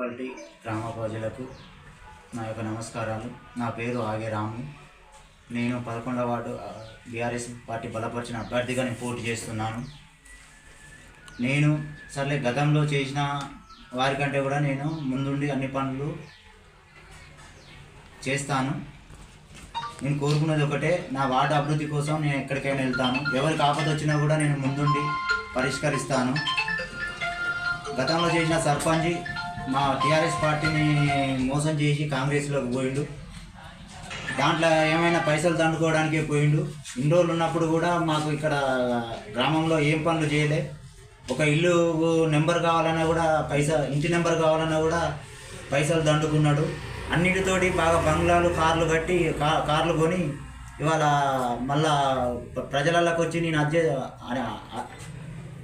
Municipality గ్రామ ప్రజలకు నా యొక్క నమస్కారాలు. నా పేరు ఆగే రాము. నేను పదకొండవ వార్డు బీఆర్ఎస్ పార్టీ బలపరిచిన అభ్యర్థిగా నేను పోటీ చేస్తున్నాను. నేను సర్లే గతంలో చేసిన వారికంటే కూడా నేను ముందుండి అన్ని పనులు చేస్తాను. నేను కోరుకున్నది ఒకటే నా వార్డు అభివృద్ధి కోసం నేను ఎక్కడికైనా వెళ్తాను. ఎవరికి ఆపద వచ్చినా కూడా నేను ముందుండి పరిష్కరిస్తాను. గతంలో చేసిన సర్పంచ్ మా టీఆర్ఎస్ పార్టీని మోసం చేసి కాంగ్రెస్లోకి పోయిండు. దాంట్లో ఏమైనా పైసలు దండుకోవడానికే పోయిండు. ఇన్ని రోజులు ఉన్నప్పుడు కూడా మాకు ఇక్కడ గ్రామంలో ఏం పనులు చేయలే. ఒక ఇల్లు నెంబర్ కావాలన్నా కూడా పైసా ఇంటి నెంబర్ కావాలన్నా కూడా పైసలు దండుకున్నాడు. అన్నిటితోటి బాగా బంగ్లాలు కార్లు కట్టి కా కార్లు కొని ఇవాళ మళ్ళా ప్రజలకు ప్రజలలోకి వచ్చి నేను అధ్య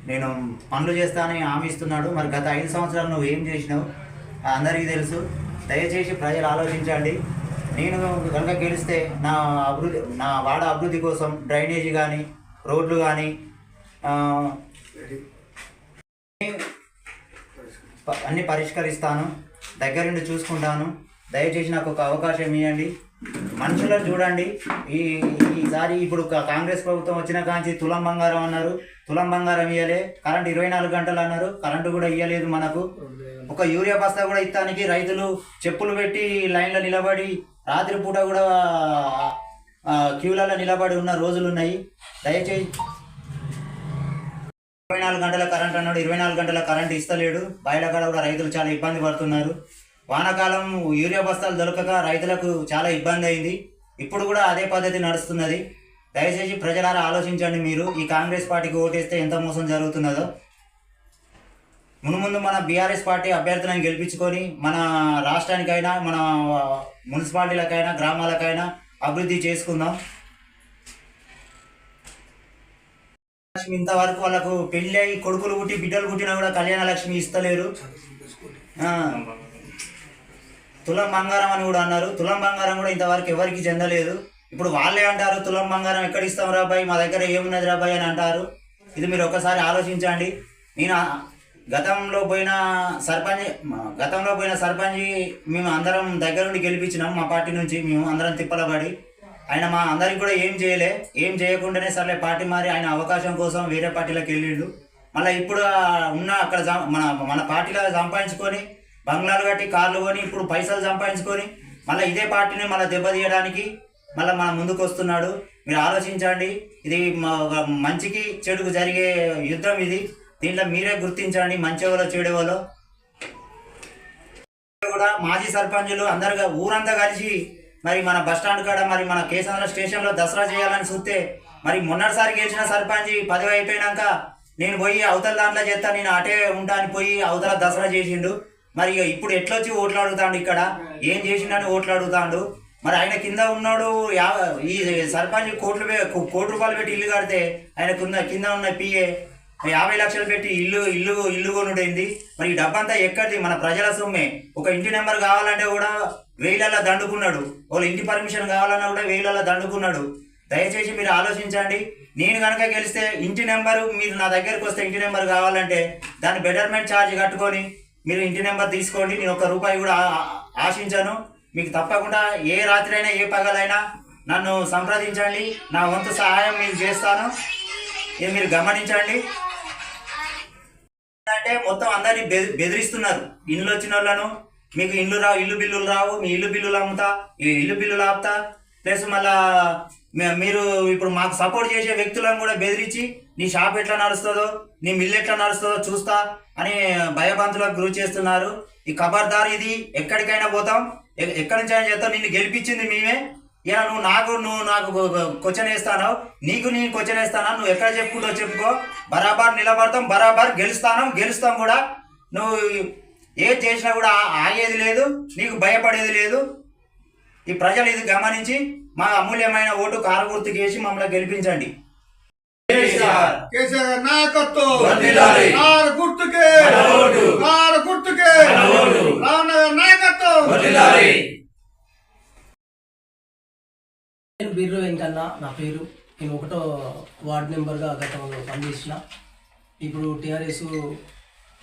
నేను పనులు చేస్తానని హామీ ఇస్తున్నాడు. మరి గత ఐదు సంవత్సరాలు నువ్వు ఏం చేసినావు? అందరికీ తెలుసు. దయచేసి ప్రజలు ఆలోచించండి. నేను కనుక గెలిస్తే నా అభివృద్ధి నా వాడ అభివృద్ధి కోసం డ్రైనేజీ కానీ రోడ్లు కానీ అన్నీ పరిష్కరిస్తాను. దగ్గరుండి చూసుకుంటాను. దయచేసి నాకు ఒక అవకాశం ఇవ్వండి మనుషులను చూడండి. ఈ ఈసారి ఇప్పుడు కాంగ్రెస్ ప్రభుత్వం వచ్చిన కాంచి తులం బంగారం అన్నారు. తులం బంగారం ఇవ్వలే కరెంట్ ఇరవై నాలుగు గంటలు అన్నారు. కరెంటు కూడా ఇవ్వలేదు మనకు. ఒక యూరియా బస్తా కూడా ఇస్తానికి రైతులు చెప్పులు పెట్టి లైన్లో నిలబడి రాత్రిపూట కూడా క్యూలలో నిలబడి ఉన్న రోజులు ఉన్నాయి. దయచేసి ఇరవై నాలుగు గంటల కరెంట్ అన్నాడు. ఇరవై నాలుగు గంటల కరెంట్ ఇస్తలేడు. బయట కాడ కూడా రైతులు చాలా ఇబ్బంది పడుతున్నారు. వానాకాలం యూరియా బస్తాలు దొరకక రైతులకు చాలా ఇబ్బంది అయింది. ఇప్పుడు కూడా అదే పద్ధతి నడుస్తున్నది. దయచేసి ప్రజలారా ఆలోచించండి మీరు. ఈ కాంగ్రెస్ పార్టీకి ఓటేస్తే ఎంత మోసం జరుగుతున్నదో. మునుముందు మన బీఆర్ఎస్ పార్టీ అభ్యర్థులను గెలిపించుకొని మన రాష్ట్రానికైనా మన మున్సిపాలిటీలకైనా గ్రామాలకైనా అభివృద్ధి చేసుకుందాం. ఇంతవరకు వాళ్ళకు పెళ్ళి అయి కొడుకులు పుట్టి బిడ్డలు పుట్టినా కూడా కళ్యాణ లక్ష్మి ఇస్తలేరు. తులం బంగారం అని కూడా అన్నారు. తులం బంగారం కూడా ఇంతవరకు ఎవరికి చెందలేదు. ఇప్పుడు వాళ్ళే అంటారు తులం బంగారం ఎక్కడ ఇస్తాం రాబాయ్ మా దగ్గర ఏమున్నది రాబాయ్ అని అంటారు. ఇది మీరు ఒక్కసారి ఆలోచించండి. నేను గతంలో పోయిన సర్పంచ్ మా- గతంలో పోయిన సర్పంచ్ మేము అందరం దగ్గర నుండి గెలిపించినాం మా పార్టీ నుంచి మేము అందరం తిప్పలబడి. ఆయన మా అందరికి కూడా ఏం చేయలే. ఏం చేయకుండానే సర్లే పార్టీ మారి ఆయన అవకాశం కోసం వేరే పార్టీలోకి వెళ్ళిండు. మళ్ళీ ఇప్పుడు ఉన్న అక్కడ మన మన పార్టీలో సంపాదించుకొని బంగ్లాలు కట్టి కార్లు కొని ఇప్పుడు పైసలు సంపాదించుకొని మళ్ళీ ఇదే పార్టీని మళ్ళీ దెబ్బతీయడానికి మళ్ళీ మన ముందుకు వస్తున్నాడు. మీరు ఆలోచించండి. ఇది మా- ఒక మంచికి చెడుకు జరిగే యుద్ధం ఇది. దీంట్లో మీరే గుర్తించండి. మంచివాళ్ళు చెడేవాళ్ళు కూడా మాజీ సర్పంచులు అందరుగా ఊరంతా కలిసి మరి మన బస్ స్టాండ్ కాడ మరి మన కేసంద్ర స్టేషన్లో దసరా చేయాలని చూస్తే మరి మొన్నటిసారి గెలిచిన సర్పంచ్ పదవి అయిపోయినాక నేను పోయి అవతల దాంట్లో చేస్తా నేను అటే ఉంటా అని పోయి అవతల దసరా చేసిండు. మరి ఇక ఇప్పుడు ఎట్లొచ్చి ఓట్లు అడుగుతాడు ఇక్కడ? ఏం చేసిండని ఓట్లు అడుగుతాడు మరి ఆయన కింద ఉన్నాడు యా ఈ సర్పంచ్ కోట్లు కోటి రూపాయలు పెట్టి ఇల్లు కడితే ఆయన కింద కింద ఉన్న పిఏ యాభై లక్షలు పెట్టి ఇల్లు ఇల్లు ఇల్లు కొనుడైంది మరి ఈ డబ్బంతా ఎక్కడిది? మన ప్రజల సొమ్మే. ఒక ఇంటి నెంబర్ కావాలంటే కూడా వేలల్లో దండుకున్నాడు. వాళ్ళ ఇంటి పర్మిషన్ కావాలన్నా కూడా వేలల్లో దండుకున్నాడు. దయచేసి మీరు ఆలోచించండి. నేను కనుక గెలిస్తే ఇంటి నెంబరు మీరు నా దగ్గరకు వస్తే ఇంటి నెంబర్ కావాలంటే దాని బెటర్మెంట్ ఛార్జ్ కట్టుకొని మీరు ఇంటి నెంబర్ తీసుకోండి నేను ఒక రూపాయి కూడా ఆశించాను. మీకు తప్పకుండా ఏ రాత్రి అయినా ఏ పగలైనా నన్ను సంప్రదించండి. నా వంతు సహాయం మీకు చేస్తాను. ఇది మీరు గమనించండి. అంటే మొత్తం అందరినీ బె- బెదిరిస్తున్నారు. ఇల్లు వచ్చిన వాళ్ళను మీకు ఇల్లు రావు ఇల్లు బిల్లులు రావు మీ ఇల్లు బిల్లులు అమ్ముతా ఇల్లు బిల్లులు ఆపుతా. ప్లస్ మళ్ళా మీరు ఇప్పుడు మాకు సపోర్ట్ చేసే వ్యక్తులను కూడా బెదిరించి నీ షాప్ ఎట్లా నడుస్తుందో నీ మిల్లు ఎట్లా నడుస్తుందో చూస్తా అని భయభంతులకు గురి చేస్తున్నారు. ఈ ఖబర్దార్ ఇది ఎక్కడికైనా పోతాం. ఎక్కడి నుంచి అయినా చేస్తాం. నిన్ను గెలిపించింది మేమే. ఇలా నువ్వు నాకు నువ్వు నాకు క్వశ్చన్ వేస్తాను నీకు నేను క్వశ్చన్ వేస్తాను? నువ్వు ఎక్కడ చెప్పుకుంటో చెప్పుకో. బరాబర్ నిలబడతాం బరాబర్ గెలుస్తాను గెలుస్తాం కూడా. నువ్వు ఏది చేసినా కూడా ఆగేది లేదు నీకు భయపడేది లేదు. ఈ ప్రజలు ఇది గమనించి మా అమూల్యమైన ఓటు కారు గుర్తుకేసి మమ్మల్ని గెలిపించండి. కేసీఆర్. నాయకత్వం. గుర్తుకే. కారు గుర్తుకే. నాయకత్వం. నేను బీర్రు వెంకన్న నా పేరు. నేను ఒకటో వార్డ్ మెంబర్గా గతంలో పనిచేసిన. ఇప్పుడు టీఆర్ఎస్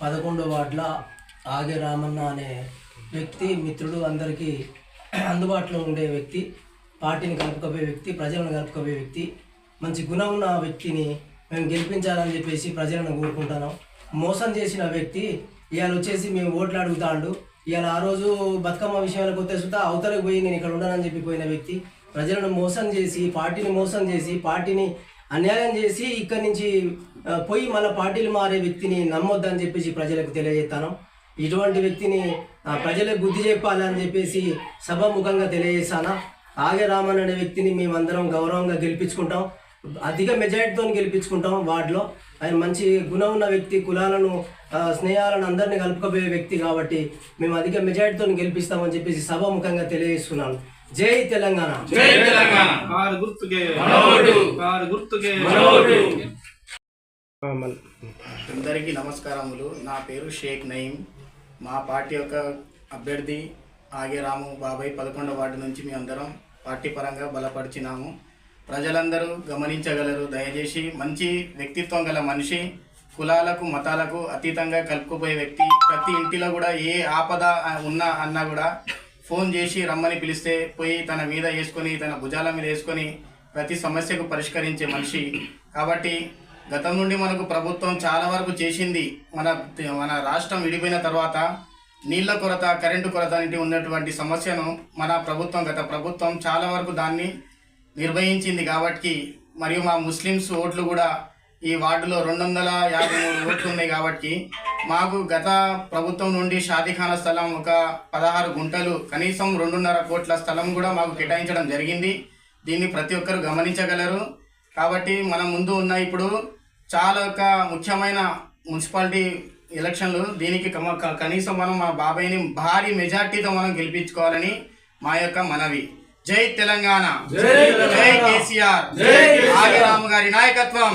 పదకొండో వార్డులో ఆగే రామన్న అనే వ్యక్తి మిత్రుడు అందరికీ అందుబాటులో ఉండే వ్యక్తి పార్టీని కలుపుకోబోయే వ్యక్తి ప్రజలను కలుపుకోబోయే వ్యక్తి మంచి గుణం ఉన్న వ్యక్తిని మేము గెలిపించాలని చెప్పేసి ప్రజలను కోరుకుంటున్నాం మోసం చేసిన వ్యక్తి ఇవాళ వచ్చేసి మేము ఓట్లు అడుగుతాండు. ఇవాళ ఆ రోజు బతుకమ్మ విషయాలకు వస్తే సుతా అవతలకు పోయి నేను ఇక్కడ ఉండనని చెప్పి పోయిన వ్యక్తి ప్రజలను మోసం చేసి పార్టీని మోసం చేసి పార్టీని అన్యాయం చేసి ఇక్కడి నుంచి పోయి మళ్ళీ పార్టీలు మారే వ్యక్తిని నమ్మొద్దని చెప్పేసి ప్రజలకు తెలియజేస్తాను. ఇటువంటి వ్యక్తిని ప్రజలకు బుద్ధి చెప్పాలని చెప్పేసి సభాముఖంగా తెలియజేస్తాను. ఆగే రామన్ అనే వ్యక్తిని మేమందరం గౌరవంగా గెలిపించుకుంటాం. అధిక మెజారిటీతో గెలిపించుకుంటాం వార్డులో. ఆయన మంచి గుణం ఉన్న వ్యక్తి కులాలను స్నేహాలను అందరినీ కలుపుకోబోయే వ్యక్తి కాబట్టి మేము అధిక మెజారిటీతో గెలిపిస్తామని చెప్పేసి సభాముఖంగా తెలియజేస్తున్నాను. జై తెలంగాణ. కారు గుర్తుకే. కారు గుర్తుకే. అందరికీ నమస్కారములు. నా పేరు షేక్ నయీం. మా పార్టీ యొక్క అభ్యర్థి ఆగే రాము బాబాయ్ పదకొండవ వార్డు నుంచి మీ అందరం పార్టీ పరంగా బలపరిచినాము. ప్రజలందరూ గమనించగలరు. దయచేసి మంచి వ్యక్తిత్వం గల మనిషి కులాలకు మతాలకు అతీతంగా కలుపుకుపోయే వ్యక్తి ప్రతి ఇంటిలో కూడా ఏ ఆపద ఉన్నా అన్నా కూడా ఫోన్ చేసి రమ్మని పిలిస్తే పోయి తన మీద వేసుకొని తన భుజాల మీద వేసుకొని ప్రతి సమస్యకు పరిష్కరించే మనిషి. కాబట్టి గతం నుండి మనకు ప్రభుత్వం చాలా వరకు చేసింది. మన మన రాష్ట్రం విడిపోయిన తర్వాత నీళ్ళ కొరత కరెంటు కొరత వంటి ఉన్నటువంటి సమస్యను మన ప్రభుత్వం గత ప్రభుత్వం చాలా వరకు దాన్ని నిర్వహించింది కాబట్టి మరియు మా ముస్లిమ్స్ ఓట్లు కూడా ఈ వార్డులో రెండు వందల యాభై మూడు ఓట్లు ఉన్నాయి కాబట్టి మాకు గత ప్రభుత్వం నుండి షాదీఖానా స్థలం ఒక పదహారు గుంటలు కనీసం రెండున్నర కోట్ల స్థలం కూడా మాకు కేటాయించడం జరిగింది. దీన్ని ప్రతి ఒక్కరు గమనించగలరు. కాబట్టి మన ముందు ఉన్న ఇప్పుడు చాలా ఒక ముఖ్యమైన మున్సిపాలిటీ ఎలక్షన్లు దీనికి కనీసం మనం మా బాబాయ్ని భారీ మెజార్టీతో మనం గెలిపించుకోవాలని మా యొక్క మనవి. జై తెలంగాణ. జై కేసీఆర్. ఆగే రాము గారి నాయకత్వం.